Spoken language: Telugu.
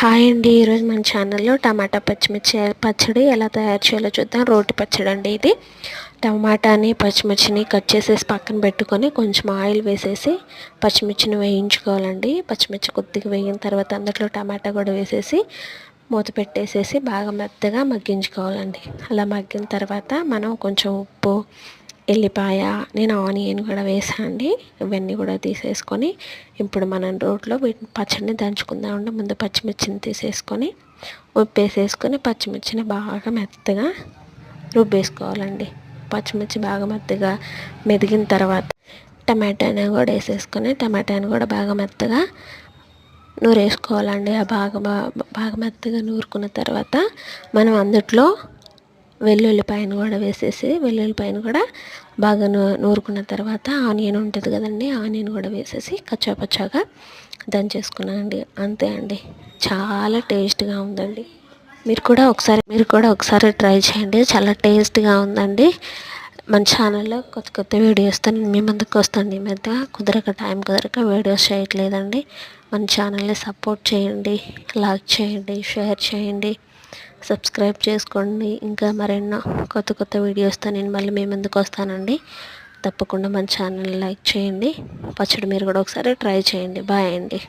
హాయ్ అండి. ఈరోజు మన ఛానల్లో టమాటా పచ్చిమిర్చి పచ్చడి ఎలా తయారు చేయాలో చూద్దాం. రోటి పచ్చడి అండి ఇది. టమాటాని పచ్చిమిర్చిని కట్ చేసేసి పక్కన పెట్టుకొని కొంచెం ఆయిల్ వేసేసి పచ్చిమిర్చిని వేయించుకోవాలండి. పచ్చిమిర్చి కొద్దిగా వేగిన తర్వాత అందులో టమాటా కూడా వేసేసి మూత పెట్టేసేసి బాగా మెత్తగా మగ్గించుకోవాలండి. అలా మగ్గిన తర్వాత మనం కొంచెం ఉప్పు ఎల్లిపాయ నేను ఆనియన్ కూడా వేసాండి ఇవన్నీ కూడా తీసేసుకొని ఇప్పుడు మనం రోట్లో వీటిని పచ్చడిని దంచుకుందామండి ముందు పచ్చిమిర్చిని తీసేసుకొని ఉప్పు వేసేసుకొని పచ్చిమిర్చిని బాగా మెత్తగా రుబ్బేసుకోవాలండి. పచ్చిమిర్చి బాగా మెత్తగా మెదిగిన తర్వాత టమాటాని కూడా వేసేసుకొని టమాటాని కూడా బాగా మెత్తగా నూరేసుకోవాలండి. ఆ బాగా బాగా మెత్తగా నూరుకున్న తర్వాత మనం అందుట్లో వెల్లుల్లిపాయను కూడా వేసేసి వెల్లుల్లిపాయను కూడా బాగా నూ నూరుకున్న తర్వాత ఆనియన్ ఉంటుంది కదండి ఆనియన్ కూడా వేసేసి కచ్చాపచ్చాగా దంచేసుకున్నానండి అంతే అండి. చాలా టేస్ట్గా ఉందండి. మీరు కూడా ఒకసారి మీరు కూడా ఒకసారి ట్రై చేయండి. చాలా టేస్ట్గా ఉందండి. మన ఛానల్లో కొత్త కొత్త వీడియోస్తో నేను మీ ముందుకు వస్తాను. ఈ మధ్య కుదరక టైం కుదరక వీడియోస్ చేయట్లేదండి. మన ఛానల్ని సపోర్ట్ చేయండి. లైక్ చేయండి షేర్ చేయండి. సబ్స్క్రైబ్ చేసుకోండి. ఇంకా మరెన్నో కొత్త కొత్త వీడియోస్తో నేను మళ్ళీ మీ ముందుకు వస్తానండి. తప్పకుండా మన ఛానల్ లైక్ చేయండి. పచ్చడి మీరు కూడా ఒకసారి ట్రై చేయండి. బాయ్ అండి.